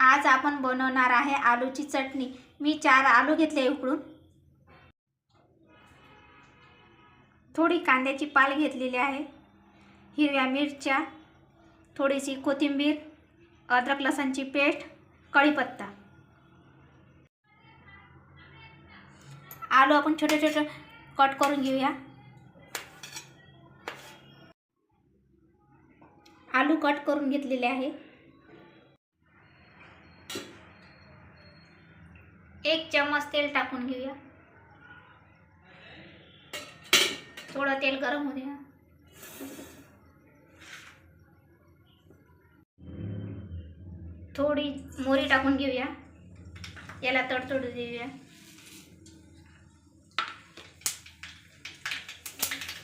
आज आपण बनवणार आहे आलूची चटणी. मी चार आलू घेतले उकडून. थोडी कांद्याची पाल घेतलेली आहे. हिरव्या मिरच्या थोडीशी कोथिंबीर अद्रक लसणची पेस्ट कढीपत्ता. आलू आपण छोटे छोटे कट करून घेऊया. आलू कट करून घेतलेले आहे. एक चम्मच तेल टाकून घेऊया. थोडं तेल गरम होऊ द्या. थोडी मोरी टाकून घेऊया. याला तडतोड देऊया.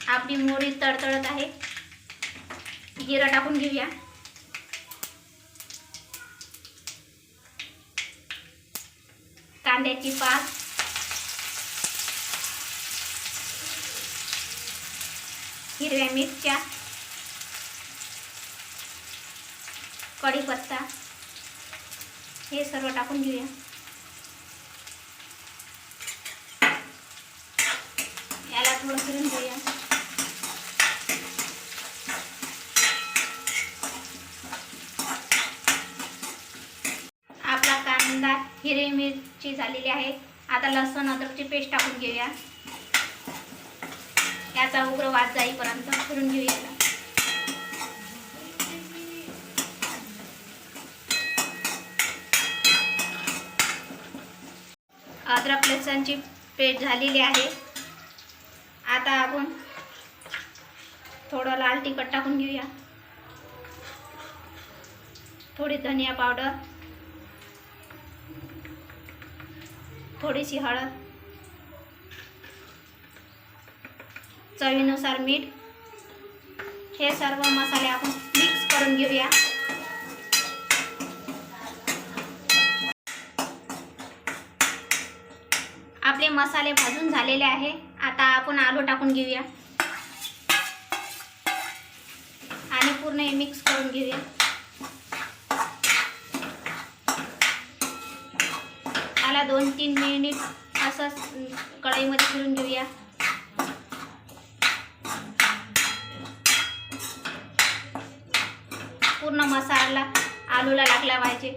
आपली मोरी तडतडत आहे. जिरं टाकून घेऊया. कांद्याची पात. हिरव्या मिरच्या. कढीपत्ता. हे सर्व टाकून घेऊया. याला थोडं फिरून घेऊया आपला कांदा हिरवी मिरची झालेली आहे. आता लसण अद्रकची पेस्ट टाकून घेऊया. याचा उग्र वास जाईपर्यंत फिरून घेऊया. अद्रक लसणची पेस्ट झालेली आहे. आता आपण थोडं लाल तिखट टाकून घेऊया. थोडी धनिया पावडर. थोडीशी हळद चवीनुसार मीठ हे सर्व मसाले आपण मिक्स करून घेऊया. आपले मसाले भाजून झालेले आहे. आता आपण आलू टाकून घेऊया. आणि पूर्ण हे मिक्स करून घेऊया. त्याला दोन तीन मिनिट असं कढईमध्ये फिरून घेऊया. पूर्ण मसाला आलूला लागला पाहिजे.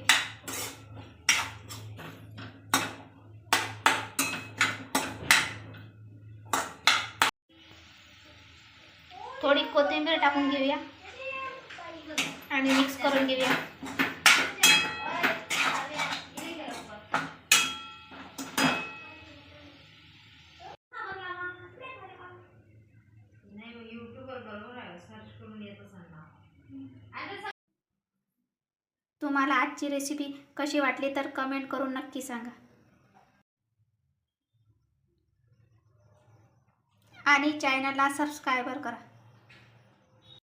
थोडी कोथिंबीर टाकून घेऊया आणि मिक्स करून घेऊया. तुम्हाला आजची रेसिपी कशी वाटली तर कमेंट करून नक्की सांगा. आणि चॅनलला सबस्क्रायबर करा.